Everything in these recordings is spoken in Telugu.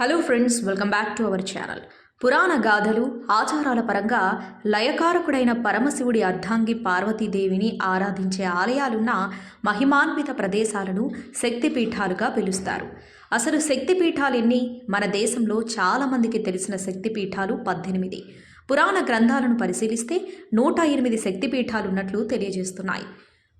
Hello friends welcome back to our channel. పురాణ గాథలు ఆచారాల పరంగా లయకారకుడైన పరమశివుడి అర్ధాంగి పార్వతీదేవిని ఆరాధించే ఆలయాలున్న మహిమాన్విత ప్రదేశాలను శక్తిపీఠాలుగా పిలుస్తారు. అసలు శక్తిపీఠాలెన్ని? మన దేశంలో చాలామందికి తెలిసిన శక్తిపీఠాలు పద్దెనిమిది. పురాణ గ్రంథాలను పరిశీలిస్తే నూట ఎనిమిది శక్తిపీఠాలు ఉన్నట్లు తెలియజేస్తున్నాయి.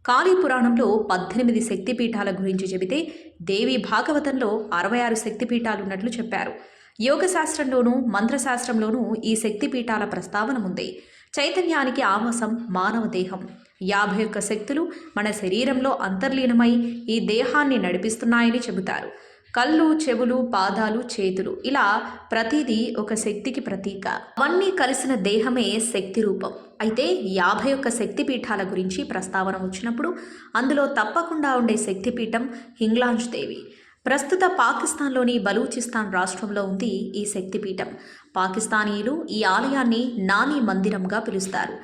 కాళీ పురాణంలో పద్దెనిమిది శక్తిపీఠాల గురించి చెబితే దేవి భాగవతంలో అరవై ఆరు శక్తిపీఠాలున్నట్లు చెప్పారు. యోగ శాస్త్రంలోనూ మంత్రశాస్త్రంలోనూ ఈ శక్తిపీఠాల ప్రస్తావన ఉంది. చైతన్యానికి ఆవాసం మానవ దేహం. యాభై ఒక్క శక్తులు మన శరీరంలో అంతర్లీనమై ఈ దేహాన్ని నడిపిస్తున్నాయని చెబుతారు. కళ్ళు చెవులు పాదాలు చేతులు ఇలా ప్రతిదీ ఒక శక్తికి ప్రతీక. అవన్నీ కలిసిన దేహమే శక్తి రూపం. అయితే యాభై ఒక్క శక్తిపీఠాల గురించి ప్రస్తావన వచ్చినప్పుడు అందులో తప్పకుండా ఉండే శక్తిపీఠం హింగ్లాంజ్ దేవి. ప్రస్తుత పాకిస్తాన్లోని బలూచిస్తాన్ రాష్ట్రంలో ఉంది ఈ శక్తిపీఠం పాకిస్తానీయులు ఈ ఆలయాన్ని నాని మందిరంగా పిలుస్తారు.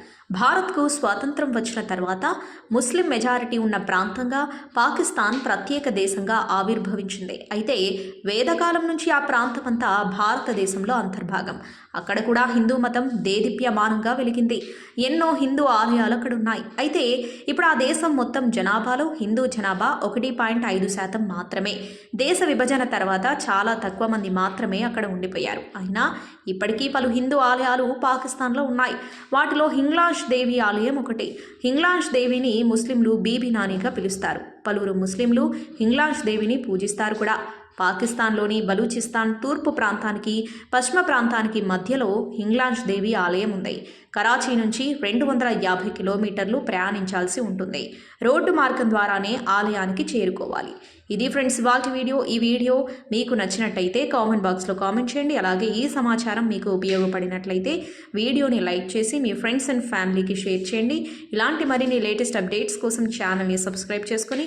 భారత్కు స్వాతంత్రం వచ్చిన తర్వాత ముస్లిం మెజారిటీ ఉన్న ప్రాంతంగా పాకిస్తాన్ ప్రత్యేక దేశంగా ఆవిర్భవించింది. అయితే వేదకాలం నుంచి ఆ ప్రాంతమంతా భారతదేశంలో అంతర్భాగం. అక్కడ కూడా హిందూ మతం దేదీప్యమానంగా వెలిగింది. ఎన్నో హిందూ ఆలయాలు అక్కడ ఉన్నాయి. అయితే ఇప్పుడు ఆ దేశం మొత్తం జనాభాలో హిందూ జనాభా ఒకటి పాయింట్ ఐదు శాతం మాత్రమే. దేశ విభజన తర్వాత చాలా తక్కువ మంది మాత్రమే అక్కడ ఉండిపోయారు. అయినా ఇప్పటికీ పలు హిందూ ఆలయాలు పాకిస్తాన్లో ఉన్నాయి. వాటిలో హింగ్లాష్ దేవి ఆలయం ఒకటి. హింగ్లాష్ దేవిని ముస్లింలు బీబీ నానిగా పిలుస్తారు. పలువురు ముస్లింలు హింగ్లాష్ దేవిని పూజిస్తారు కూడా. పాకిస్తాన్లోని బలూచిస్తాన్ తూర్పు ప్రాంతానికి పశ్చిమ ప్రాంతానికి మధ్యలో హింగ్లాంజ్ దేవి ఆలయం ఉంది. కరాచీ నుంచి రెండు వందల యాభై కిలోమీటర్లు ప్రయాణించాల్సి ఉంటుంది. రోడ్డు మార్గం ద్వారానే ఆలయానికి చేరుకోవాలి. ఇది ఫ్రెండ్స్ ఇవాళ వీడియో. ఈ వీడియో మీకు నచ్చినట్టయితే కామెంట్ బాక్స్లో కామెంట్ చేయండి. అలాగే ఈ సమాచారం మీకు ఉపయోగపడినట్లయితే వీడియోని లైక్ చేసి మీ ఫ్రెండ్స్ అండ్ ఫ్యామిలీకి షేర్ చేయండి. ఇలాంటి మరిన్ని లేటెస్ట్ అప్డేట్స్ కోసం ఛానల్ని సబ్స్క్రైబ్ చేసుకుని